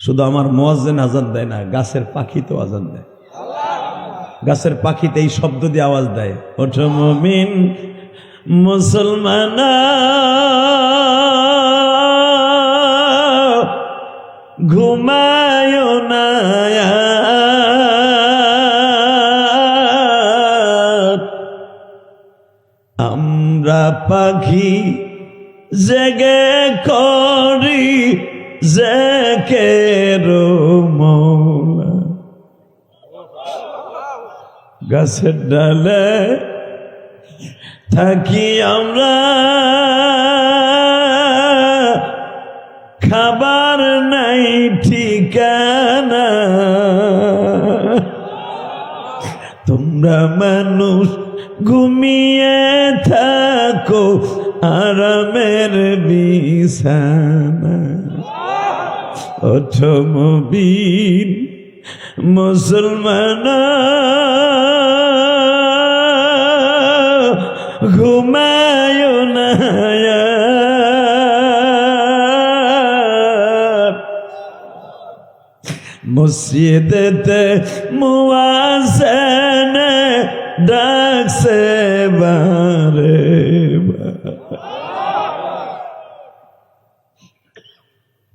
শুধু আমার মোয়াজ্জেন আজান দেয় না, গাছের পাখি তো আজান দেয়। গাছের পাখিতে এই শব্দ দিয়ে আওয়াজ দেয়, ওঠো মমিন, মুসলমান, ঘুমায় না আমরা পাখি জেগে করি জেকে মৌলা? গাছের ডালে থাকি আমরা। খাবার নাই ঠিকানা। তোমরা মানুষ ঘুমিয়ে থাকো, আরামের বিছানা। ওঠো মুবিন মুসলমান ঘুমায় না মসজিদেতে মুয়াজেন ডাকছে বারে।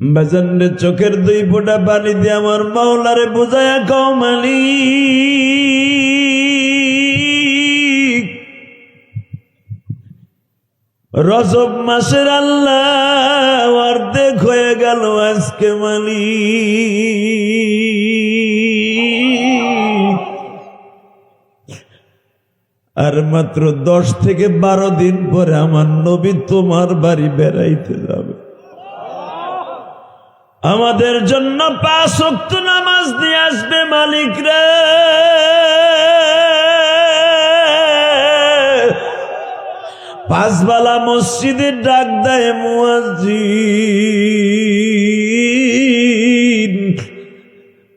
বাজানরে চোখের দুই ফোঁটা পানি দিয়ে আমার মাওলারে বুঝায়া কমালি রজব মাসের আল্লাহ অর্ধেক হয়ে গেল আজকে মালি আর মাত্র দশ থেকে বারো দিন পরে আমার নবী তোমার বাড়ি বেড়াইতে যাবে। আমাদের জন্য পাঁচ ওয়াক্ত নামাজ দিয়ে আসবে মালিক রে। পাঁচবালা মসজিদে ডাক দেয় মুয়াজ্জিন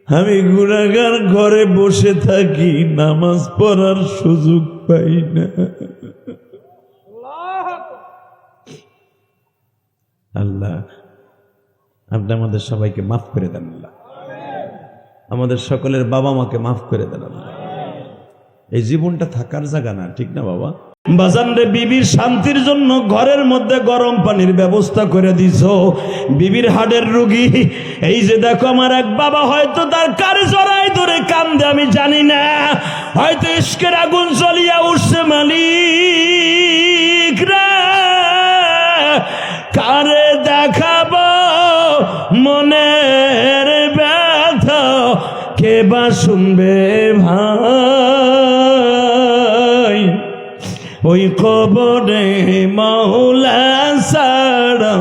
আমি গুণাগার ঘরে বসে থাকি নামাজ পড়ার সুযোগ পাই না। আল্লাহ আপনি আমাদের সবাইকে মাফ করে দেন আল্লাহ। আমাদের সকলের বাবা মাকে মাফ করে দেন এই জীবনটা থাকার জায়গা না, ঠিক না বাবা? বিবির শান্তির জন্য ঘরের মধ্যে গরম পানির ব্যবস্থা করে দিছ। বিবির হাড়ের রুগী, এই যে দেখো আমার এক বাবা, হয়তো তার কার জড়াই ধরে কান্দে, আমি জানি না। হয়তো ইস্কের আগুন জ্বলিয়া উঠছে মালিক। বা শুনবে ভাই। ওই কবরে মৌলা ছাড়া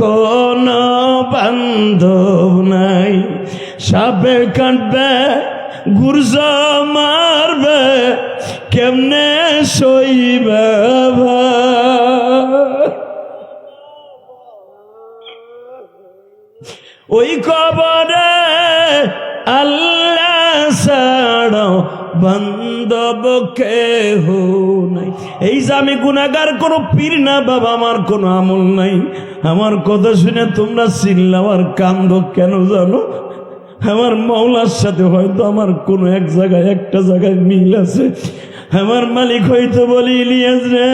কোন বান্ধব নাই। সাপে কাটবে গুর্জ মারবে, কেমনে সইবে ওই কবরে আল্লাহ ছাড়া বান্ধব কেহ নাই। এই যে আমি গুণাগার কোনো পীর না বাবা, আমার কোনো আমল নাই। আমার কথা শুনে তোমরা চিনলাম আর কান্দ কেন জানো? আমার মৌলার সাথে হয়তো আমার কোনো এক জায়গায়, একটা জায়গায় মিল আছে। আমার মালিক হয়তো বলি, ইলিয়াস রে,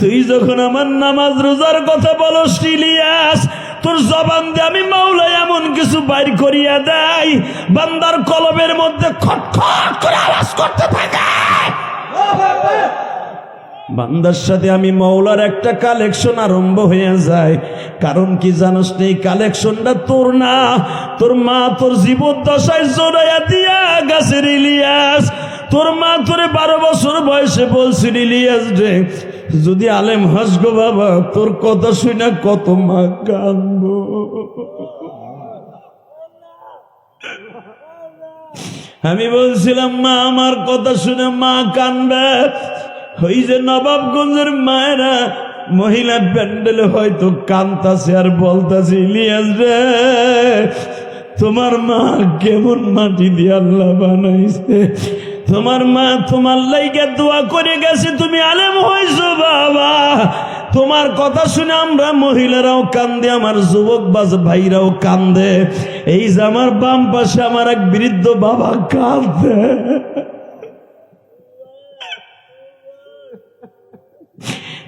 তুই যখন আমার নামাজ রোজার কথা বলস, ইলিয়াস তোর জবান দিয়ে আমি মাওলা এমন কিছু বাইর করিয়া দেয় বান্দার কলবের মধ্যে খটখট করে আওয়াজ করতে থাকে। বান্দার সাথে আমি মৌলার একটা কালেকশন আরম্ভ হয়ে যায়। কারণ কি জানোস এই কালেকশনটা তোর না, তোর মা তোর জীবদ্দশায় জোড়াইয়া দিয়া গাছের ইলিয়াস তোর মা তোরে বারো বছর বয়সে বলছিল ইলিয়াস রে যদি আলেম হাসগো বাবা, তোর কথা শুনে কত মা কান্দ। আমি বলছিলাম, মা, আমার কথা শুনে মা কানবে ওই যে নবাবগঞ্জের মায়েরা মহিলা প্যান্ডেলে হয়তো কান্তাছে আর বলতাছে, ইলিয়াস রে, তোমার মা কেমন মাটি দিয়ে আল্লাহ বানাইছে? তোমার মা তোমার লাইকে দোয়া করে গেছে, তুমি আলেম হয়েছো বাবা। তোমার কথা শুনে আমরা মহিলারাও কান্দে, আমার যুবক বাজ ভাইরাও কান্দে। এই যে আমার বাম পাশে আমার এক বৃদ্ধ বাবা কান্দে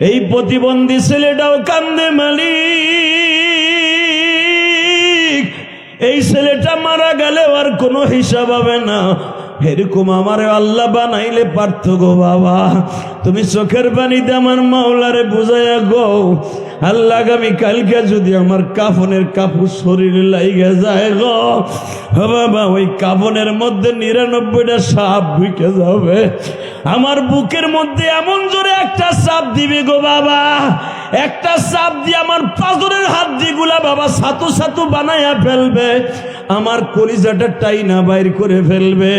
এই প্রতিবন্ধী ছেলেটাও কান্দে, মালিক। এই ছেলেটা মারা গেলে আর কোনো হিসাব হবে না। এরকম আমার আল্লাহ বানাইলে পার্থ গো বাবা। তুমি চোখের পানিতে আমার মাওলারে বুঝাইয়া গো আল্লাহ আগামী কালকে যদি আমার কাফনের কাপড় শরীরে লাইগে যায় গো বাবা, ওই কাফনের মধ্যে নিরানব্বইটা সাপ যাবে। আমার বুকের মধ্যে এমন জোরে একটা সাপ দিবে গো বাবা। একটা সাপ দিয়ে আমার পাজরের হাত দিগুলা বাবা সাতু সাতু বানাইয়া ফেলবে, আমার কলিজাটা টাইনা বাইর করে ফেলবে।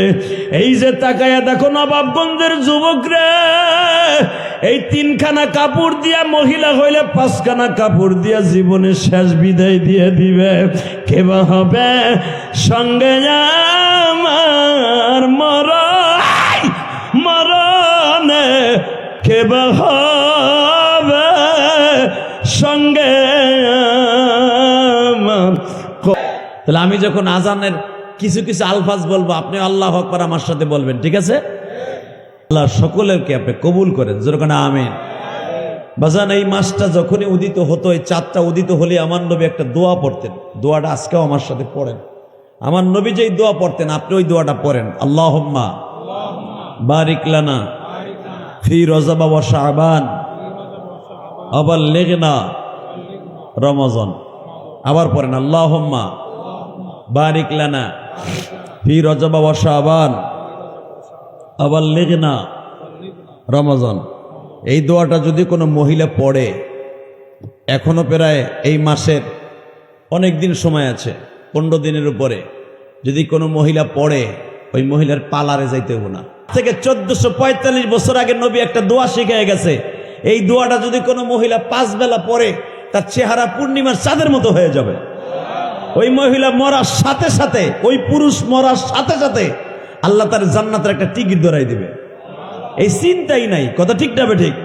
এই যে তাকায়া দেখো নবাবগঞ্জের যুবক রে এই তিনখানা কাপড় দিয়া মহিলা হইলে পাঁচখানা কাপড় দিয়া জীবনের শেষ বিদায় দিয়ে দিবে। কেবা হবে? সঙ্গে আমার মর মরণে কেবা হবে? সঙ্গে তাহলে আমি যখন আজানের কিছু কিছু আলফাজ বলব, আপনি আল্লাহ আকবার আমার সাথে বলবেন, ঠিক আছে? আল্লাহ সকলের সকলেরকে আপনি কবুল করেন, যেরকম আমিন। বাজান, এই মাসটা যখনই উদিত হতো, এই চাঁদটা উদিত হলে আমার নবী একটা দোয়া পড়তেন। দোয়াটা আজকেও আমার সাথে পড়েন। আমার নবী যেই দোয়া পড়তেন, আপনি ওই দোয়াটা পড়েন। আল্লাহ বারিক লানা ফি রজাবা ওয়া শাবান আবার লেগনা রমজান। আবার পড়েন, আল্লাহম্মা বারিক লানা ফি রজবা ওয়া শাবান আবার লেগনা রমজান। এই দোয়াটা যদি কোনো মহিলা পড়ে, এখনও প্রায় এই মাসের অনেক দিন সময় আছে, পনেরো দিনের উপরে, যদি কোনো মহিলা পড়ে, ওই মহিলার পালারে যাইতে হব না। থেকে চোদ্দশো পঁয়তাল্লিশ বছর আগে নবী একটা দোয়া শিখে গেছে, এই দোয়াটা যদি কোনো মহিলা পাঁচ বেলা পড়ে, তার চেহারা পূর্ণিমার চাঁদের মতো হয়ে যাবে। ওই মহিলা মরার সাথে সাথে, ওই পুরুষ মরার সাথে সাথে আল্লাহ তার জান্নাতের একটা টিকিট ধরাই দিবে। এই চিন্তাই নাই, কথা ঠিক না ঠিক?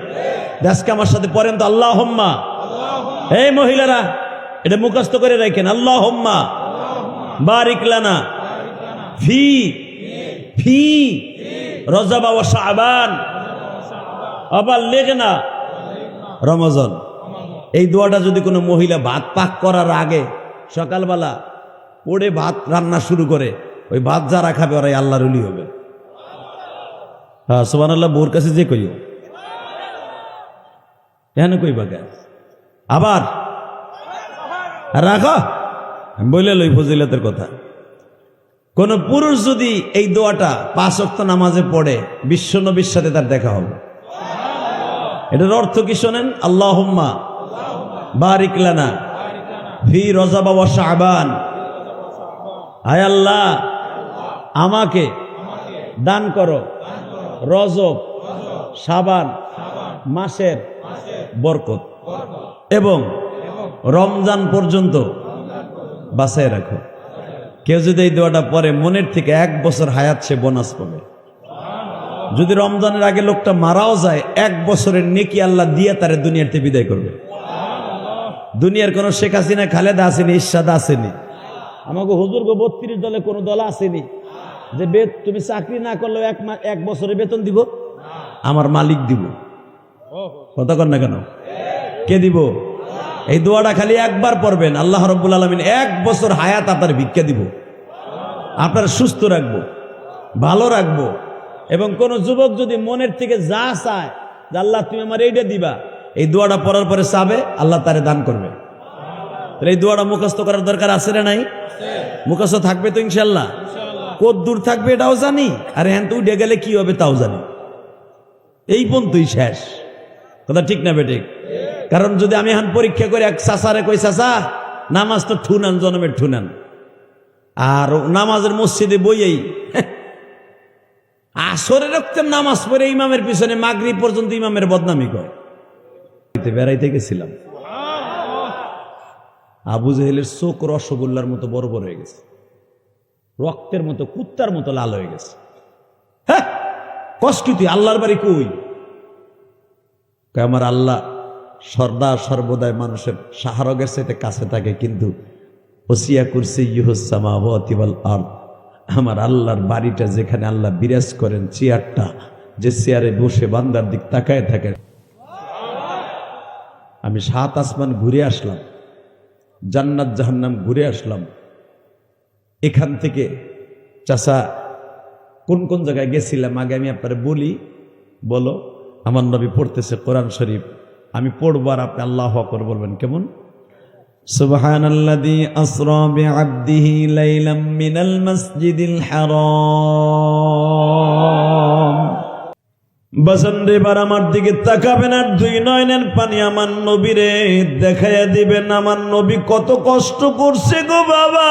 আজকে আমার সাথে পড়েন তো আল্লাহ হোম্মা এই মহিলারা, এটা মুখস্থ করে রাখেন আল্লাহ হোম্মা বারিকলানা ফি। ফি। রজাবা ও শাবান। আবার লেগে না, রমজান। এই দোয়াটা যদি কোনো মহিলা ভাত পাক করার আগে সকালবেলা পড়ে ভাত রান্না শুরু করে, ওই ভাত যারা খাবে ওরাই আল্লাহর উলি হবে। হ্যাঁ সোবান আল্লাহ বোর কাছে যে কইও। কেন কই বাগা? আবার? রাখো। বলে লই ফজিলতের কথা। কোন পুরুষ যদি এই দোয়াটা পাঁচ অক্ত নামাজে পড়ে, বিশ্ব নবীর সাথে তার দেখা হবে। এটার অর্থ কি শোনেন? আল্লাহ বারিক লানা ফি রজাবা ওয়া শাবান। আয় আল্লাহ, আমাকে দান করো। রজব, সাবান, মাসের বরকত। এবং রমজান পর্যন্ত বাসায় রাখো। কেউ যদি এই দোয়াটা পরে মনের থেকে এক বছর হায়াত সে বোনাস পাবে। যদি রমজানের আগে লোকটা মারাও যায়, এক বছরের নেকি আল্লাহ দিয়ে তারে দুনিয়াতে বিদায় করবে। দুনিয়ার কোনো শেখ হাসিনা, খালেদা আসেনি ইরশাদ আসেনি আমাকে হুজুর গো বত্রিশ দলে কোনো দল আসেনি। যে বে তুমি চাকরি না করলেও এক এক বছরে বেতন দিব? আমার মালিক দিব। কথা কর না কেন? কে দিব? এই দোয়াটা খালি একবার পড়বেন। আল্লাহ রব্বুল আলমিন এক বছর হায়াত আপনার ভিক্ষা দিব। আপনার সুস্থ রাখব, ভালো রাখব। এবং কোন যুবক যদি মনের থেকে যা চায়, যে আল্লাহ তুমি আমার এইটা দিবা, এই দোয়াটা পড়ার পরে চাবে, আল্লাহ তারে দান করবে। এই দোয়াটা মুখস্থ করার দরকার আছে না নাই? মুখস্থ থাকবে তো ইনশাল্লাহ কত দূর থাকবে এটাও জানি। আর হ্যাঁ তো উঠে গেলে কি হবে তাও জানি। এই পর্যন্তই শেষ। কথা ঠিক না বেঠিক? কারণ যদি আমি এখন পরীক্ষা করে, এক চাষারে কই চাষা নামাজ তো ঠুনান, জনমের ঠুনান। আর নামাজের মসজিদে বইয়েই আসরে রক্তের নামাজ পড়ে ইমামের পিছনে মাগরি পর্যন্ত ইমামের বদনামি করে। বেড়াইতে গেছিলাম। আবু জেহেলের চোখ রসগোল্লার মতো বড় বড় হয়ে গেছে। রক্তের মতো, কুত্তার মতো লাল হয়ে গেছে। হ্যাঁ কষ্ট তুই আল্লাহর বাড়ি কই? আমার আল্লাহ সর্দা সর্বদাই মানুষের সাহারগের সাথে কাছে থাকে, কিন্তু ওসিয়া করছে ইহুসামাওয়াতিবাল আর আমার আল্লাহর বাড়িটা যেখানে আল্লাহ বিরাজ করেন, চেয়ারটা যে চেয়ারে বসে বান্দার দিক তাকায় থাকে। আমি সাত আসমান ঘুরে আসলাম, জান্নাত জাহান্নাম ঘুরে আসলাম এখান থেকে চাষা কোন কোন জায়গায় গেছিলাম আগে আমি আপনার বলি বলো আমার নবী পড়তেছে কোরআন শরীফ আমি পড়বো আর আপনি আল্লাহ আকবর বলবেন কেমন سبحان الذي أسرى بعبده ليلا من المسجد الحرام বসন্ত এবার আমার দিকে তাকাবেন আর দুই নয়নের পানি আমার নবীরে দেখাইয়া দিবেন আমার নবী কত কষ্ট করছে গো বাবা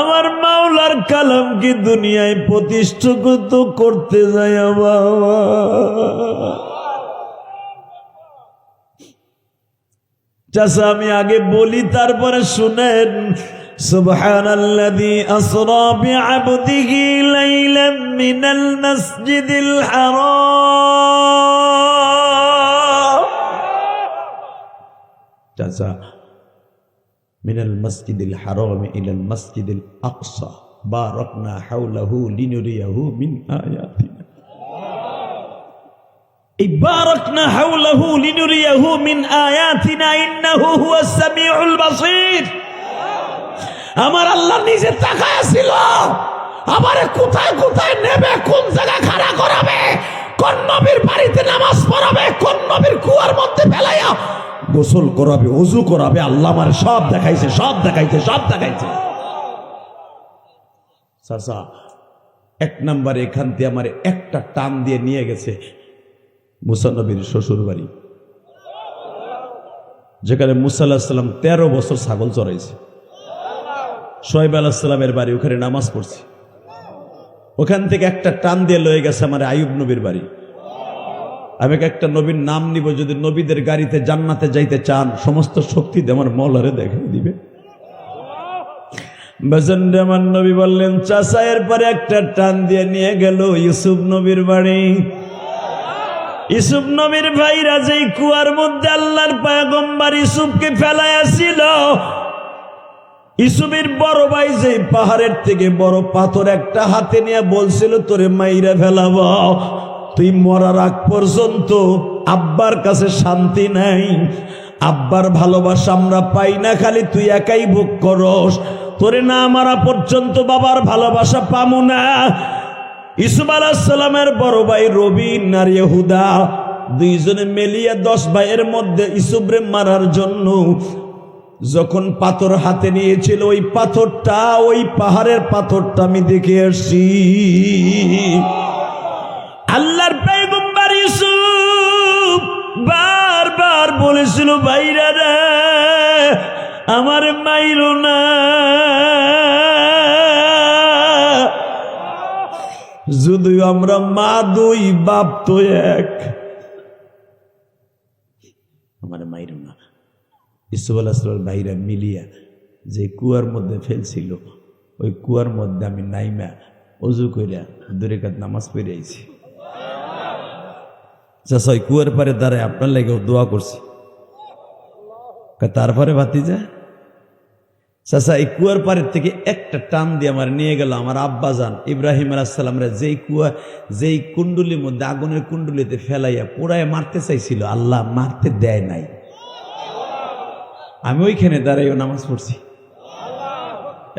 আমার মাওলার কালাম কি দুনিয়ায় প্রতিষ্ঠিত করতে যায় বাবা চাষা আমি আগে বলি তারপরে শুনেন سبحان الذي أسرى بعبده ليلا من المسجد الحرام মিনাল মসজিদুল হারম ইলাল মসজিদুল আকসা। বা রকনা হাউলাহু লিনুরিয়াহু মিন আয়াতিনা এই বারাকনা হাউলাহু লিনুরিয়াহু মিন আয়াতিনা ইন্নাহু হুয়াস সামিউল বাসীর। আমার আল্লাহ নিজে তাকায় ছিল আমার কোথায় কোথায় নেবে, কোন জায়গা খাড়া করাবে, কোন নবীর বাড়িতে নামাজ পড়াবে, কোন নবীর কুয়ার মধ্যে ফেলাইয়া গোসল করাবে, অজু করাবে, আল্লাহ আমার সব দেখাইছে সব দেখাইছে সব দেখাইছে। চাচা, এক নম্বরে এখান দিয়ে আমার একটা টান দিয়ে নিয়ে গেছে মুসানবীর শ্বশুর বাড়ি যেখানে মুসা আল্লাহাম তেরো বছর ছাগল চড়াইছে। সোহেব আলাহিসাল্লামের বাড়ি, ওখানে নামাজ পড়ছি। ওখান থেকে একটা টান দিয়ে লয়ে গেছে আমার আয়ুব নবীর বাড়ি। আমি একটা নবীর নাম নিব, যদি নবীদের গাড়িতে জান্নাতে যাইতে চান, সমস্ত শক্তি আমার মলারে দেখাই দিবে। আমার নবী বললেন চাষায়ের পরে একটা টান দিয়ে নিয়ে গেল ইউসুফ নবীর বাড়ি। ইসুফ নবীর ভাইরা যেই কুয়ার মধ্যে আল্লাহর পায়গম্বার ইসুফকে ফেলাইয়াছিল ইসুফের বড় ভাই যে পাহাড়ের থেকে বড় পাথর একটা হাতে নিয়ে বলছিল, তোরে মাইরা ফেলাব। তুই মরার আগ পর্যন্ত আব্বার কাছে শান্তি নাই। আব্বার ভালোবাসা আমরা পাই না, খালি তুই একাই ভোগ করস। তোরে না মারা পর্যন্ত বাবার ভালোবাসা পামু না। ইসুফ আলাহিসাল্লামের বড় ভাই রবি আর ইহুদা, দুইজনে মেলিয়া দশ ভাইয়ের মধ্যে ইসুফরে মারার জন্য যখন পাথর হাতে নিয়েছিল, ওই পাথরটা, ওই পাহাড়ের পাথরটা আমি দেখে আসছি। আল্লাহর পেগম্বার ইসুফ বারবার বলেছিল, ভাইরা রে, আমার মাইরো না। যদিও আমরা মা দুই, বাপ তো এক। আমার মাইরো না। ইসুফ আলাহিসার ভাইরা মিলিয়া যে কুয়ার মধ্যে ফেলছিল, ওই কুয়ার মধ্যে আমি নাইমা অজু কইরা দূরে কাত নামাজ পড়ে আইছি চাষা ওই কুয়ার পারে দাঁড়ায় আপনার লাগে দোয়া করছি। তারপরে বাতি যা চাষা এই কুয়ার পাড়ের থেকে একটা টান দিয়ে আমার নিয়ে গেল আমার আব্বা যান ইব্রাহিম আলাহিসাল্লামরা যেই কুয়া, যেই কুণ্ডুলির মধ্যে, আগুনের কুণ্ডুলিতে ফেলাইয়া পোড়ায় মারতে চাইছিল, আল্লাহ মারতে দেয় নাই। আমি ওইখানে দাঁড়াইও নামাজ পড়ছি।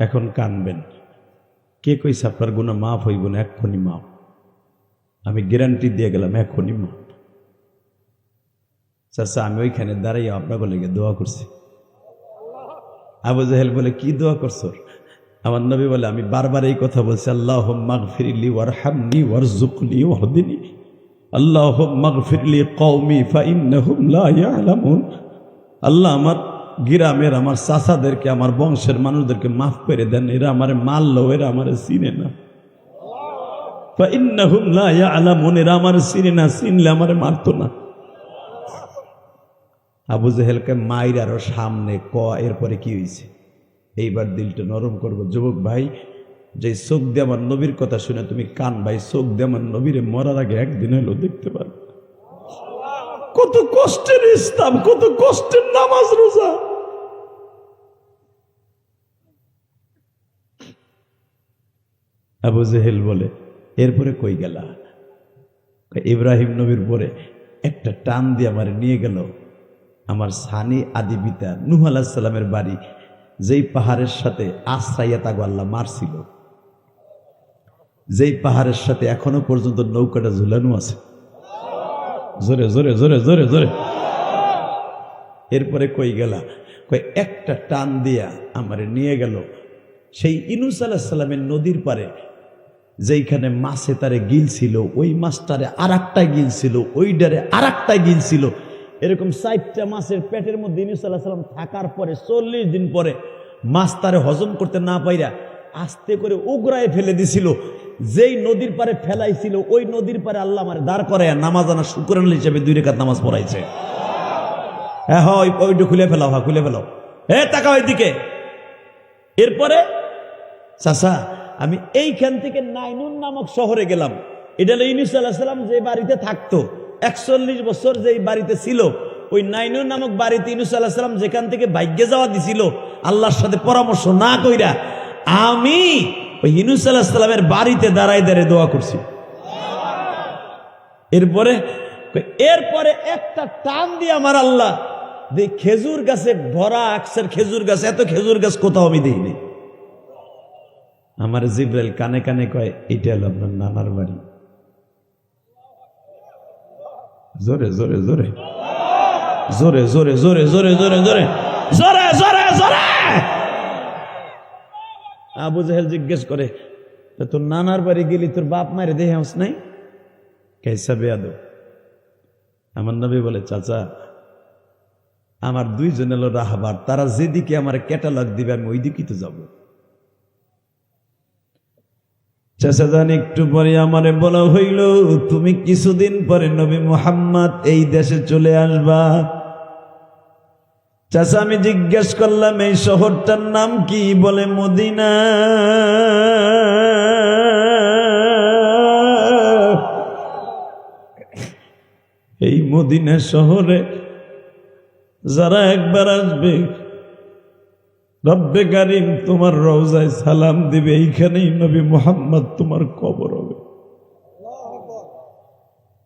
এখন কানবেন। কে কইছে আপনার গুণা মাফ হইব না, এক্ষুনি মাফ। আমি গ্যারান্টি দিয়ে গেলাম, এক্ষুনি মাফ। চাচা আমি ওইখানে দাঁড়াইয়া আপনাকে লেগে দোয়া করছি। আবু জাহেল বলে, কি দোয়া করছ? আমার নবী বলে, আমি বারবার এই কথা বলছি আল্লাহ মাগফিরলি ওয়ার হামনি ওয়ার জুকলি ওয়াহদিনী আল্লাহ মাগফিরলি কৌমি আল্লাহ আমার গ্রামের আমার চাচাদেরকে, আমার বংশের মানুষদেরকে মাফ করে দেন। এরা আমার মারলো এরা আমার চিনে না। ফাইন্নাহুম লা ইয়ালামুন, এরা আমার চিনে না, চিনলে আমার মারতো না। আবু জেহেলকে মায়ের আরও সামনে ক, এরপরে কি হয়েছে এইবার দিলটা নরম করব। যুবক ভাই, যে চোখ দিয়ে আমার নবীর কথা শুনে তুমি কান, ভাই, চোখ দিয়ে আমার নবীরে মরার আগে একদিন হলো দেখতে পারো কত কষ্টের ইসলাম, কত কষ্টের নামাজ রোজা। আবু জেহেল বলে, এরপরে কই গেলা? ইব্রাহিম নবীর পরে একটা টান দিয়ে আমার নিয়ে গেল। আমার সানি আদি পিতা নুহ আলাহিসাল্লামের বাড়ি, যেই পাহাড়ের সাথে আশ্রাইয়া তাগো আল্লাহ মারছিল। যেই পাহাড়ের সাথে এখনও পর্যন্ত নৌকাটা ঝুলানো আছে। জোরে জোরে জোরে জোরে জোরে। এরপরে কই গেলা? কই, একটা টান দিয়া আমারে নিয়ে গেল। সেই ইনুস আলাহিসাল্লামের নদীর পারে যেইখানে মাছে তারে গিলছিল, ওই মাছটারে আর একটা গিলছিল ওইটারে আর একটা গিলছিল। এরকম চারটা মাছের পেটের মধ্যে ইনুস আল্লাহ সাল্লাম থাকার পরে চল্লিশ দিন পরে মাছ তারে হজম করতে না পাইরা আস্তে করে উগরায় ফেলে দিছিল। যেই নদীর পারে ফেলাইছিল, ওই নদীর পারে আল্লাহ আমার দাঁড় করে নামাজ আনা শুক্রান হিসেবে দুই রেখাত নামাজ পড়াইছে। হ্যাঁ হয় ওই ওইটা খুলে ফেলাও হ্যাঁ খুলে ফেলাও। এ টাকা ওইদিকে এরপরে, চাচা, আমি এইখান থেকে নাইনুন নামক শহরে গেলাম। এটা হলো ইউনুস আলাহিসাল্লাম যে বাড়িতে থাকতো একচল্লিশ বছর যেই বাড়িতে ছিল, ওই নাইনু নামক বাড়িতে আলাহিসাল্লাম যেখান থেকে ভাগ্যে যাওয়া দিছিল, আল্লাহর সাথে পরামর্শ না কইরা আমি ওই ইউনুস আলাহিসাল্লামের বাড়িতে দাঁড়াই দাঁড়িয়ে দোয়া করছি। এরপরে এরপরে একটা টান দিয়ে আমার আল্লাহ, যে খেজুর গাছে ভরা আকসের খেজুর গাছ, এত খেজুর গাছ কোথাও আমি দেখিনি আমার জিব্রাইল কানে কানে কয়, এটা হলো আপনার নানার বাড়ি। জোরে জোরে জোরে জোরে জোরে জোরে জোরে জোরে জোরে জোরে জোরে জোরে আবু জাহেল জিজ্ঞেস করে তোর নানার বাড়ি গেলি তোর বাপ মারে দেহে হাস নাই? কেসা বেয়াদ আমার নবী বলে, চাচা, আমার দুইজন এলো রাহাবার, তারা যেদিকে আমার ক্যাটালগ দিবে, আমি ওই দিকেই তো যাব। চাচা জান, একটু পরে আমারে বলা হইল, তুমি কিছুদিন পরে নবী মোহাম্মদ এই দেশে চলে আসবা? চাচা, আমি জিজ্ঞেস করলাম, এই শহরটার নাম কি? বলে, মদিনা। এই মদিনা শহরে যারা একবার আসবে রব্বে কারিম, তোমার রওজায় সালাম দিবে, এইখানেই নবী মোহাম্মদ তোমার কবর হবে।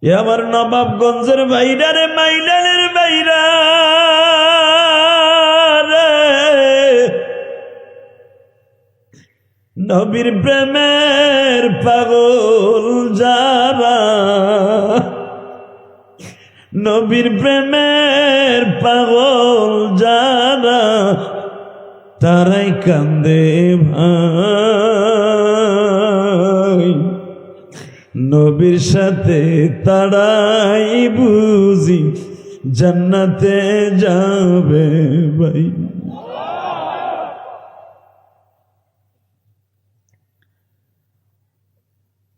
এ আমার নবাবগঞ্জের বাইরা রে, মাইলানের বাইরা নবীর প্রেমের পাগল যারা, নবীর প্রেমের পাগল যারা তারাই কান্দে ভাই। নবীর সাথে তারাই বুঝি, জান্নাতে যাবে ভাই।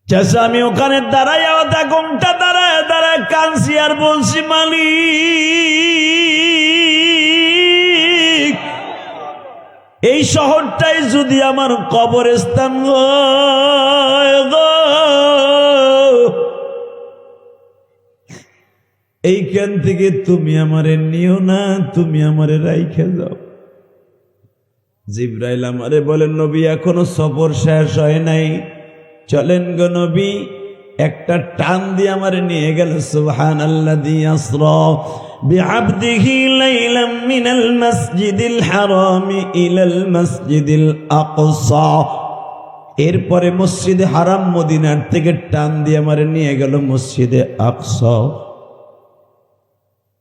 চাষা আমি ওখানে দাঁড়াই আধা ঘণ্টা দাঁড়ায় দাঁড়ায় কানছি আর বলছি, মালিক। এই শহরটাই যদি আমার কবরস্থান এইখান থেকে তুমি আমারে নিও না, তুমি আমারে রাইখে যাও। জিব্রাইল আমারে বলেন নবী, এখনও সফর শেষ হয় নাই। চলেন গো নবী, একটা টান দিয়ে আমারে নিয়ে গেল সুবহান আল্লাযী আসরা। বিআবদিহি লাইলাম মিনাল মাসজিদিল হারাম ইলাল মাসজিদিল আকসা। এরপরে মসজিদে হারাম মদিনার থেকে টান দিয়ে আমারে নিয়ে গেল মসজিদে আকসা।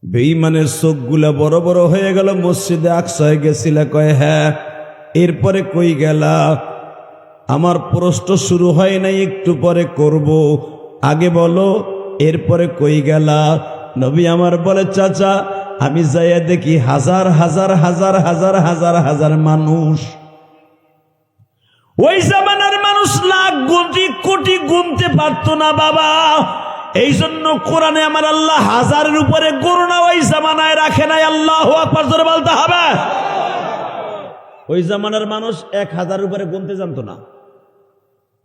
বেঈমানের চোখগুলা বড় বড় হয়ে গেল মসজিদে আকসায় গেছিল, কয় হ্যাঁ এরপরে কই গেলা? আমার প্রশ্ন শুরু হয় নাই, একটু পরে করব। আগে বলো, এরপরে কই গেলা? নবী আমার বলে, চাচা, আমি যাইয়া দেখি হাজার হাজার হাজার হাজার হাজার হাজার মানুষ। ওই জামানার মানুষ লাখ কোটি কোটি গুনতে পারতো না, বাবা। এই জন্য কোরআনে আমার আল্লাহ হাজারের উপরে করোনা ওই জামানায় রাখে নাই। আল্লাহ বলতে হবে। ওই জামানার মানুষ এক হাজার উপরে গুনতে জানতো না।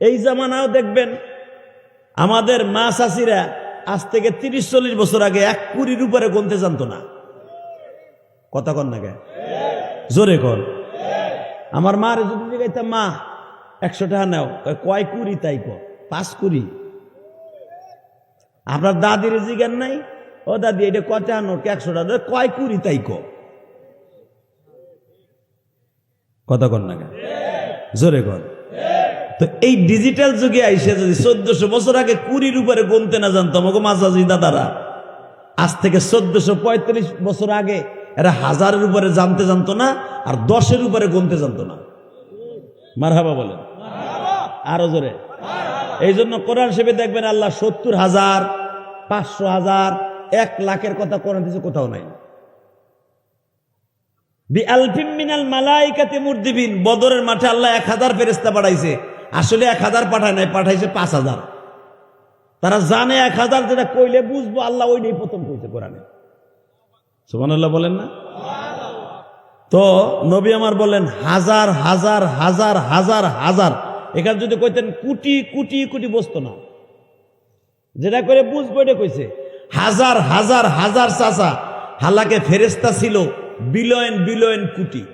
এই জামানাও দেখবেন, আমাদের মা চাষিরা আজ থেকে তিরিশ চল্লিশ বছর আগে এক কুড়ির উপরে গুনতে জানতো না। কথা কন না কে? জোরে কর আমার মার যদি জিগাইতাম মা একশো টাকা নাও। কয়, কুড়ি তাই ক? পাঁচ কুড়ি। আপনার দাদির জিজ্ঞান নাই? ও দাদি এটা কটা নোট একশো টাকা কয় কুড়ি তাই ক? কথা কন না? জোরে কর তো এই ডিজিটাল যুগে আইসে যদি চোদ্দশো বছর আগে কুড়ির উপরে গুনতে না জানতো আমাকে মাঝাজি দাদারা, আজ থেকে চোদ্দশো পঁয়ত্রিশ বছর আগে এরা হাজারের উপরে জানতে জানতো না, আর দশের উপরে গুনতে জানতো না। মারহাবা বলেন। আরও জোরে। এই জন্য কোরআন শিবে দেখবেন আল্লাহ সত্তর হাজার, পাঁচশো হাজার, এক লাখের কথা কোরআন দিচ্ছে কোথাও নাই। বদরের মাঠে আল্লাহ এক হাজার ফেরেস্তা পাঠাইছে। আসলে এক হাজার পাঠায় নাই, পাঠাইছে পাঁচ হাজার। তারা জানে এক হাজার যেটা কইলে বুঝব, আল্লাহ ওইটাই প্রথম কইছে কোরআনে। সুবহানাল্লাহ বলেন না? তো নবী আমার বলেন হাজার হাজার হাজার হাজার হাজার। এখানে যদি কইতেন কোটি কোটি কোটি বসতো না। যেটা করে বুঝব এটা কইছে। হাজার হাজার হাজার চাচা, হালাকে ফেরেস্তা ছিল, বিলয়ন বিলয়ন কোটি।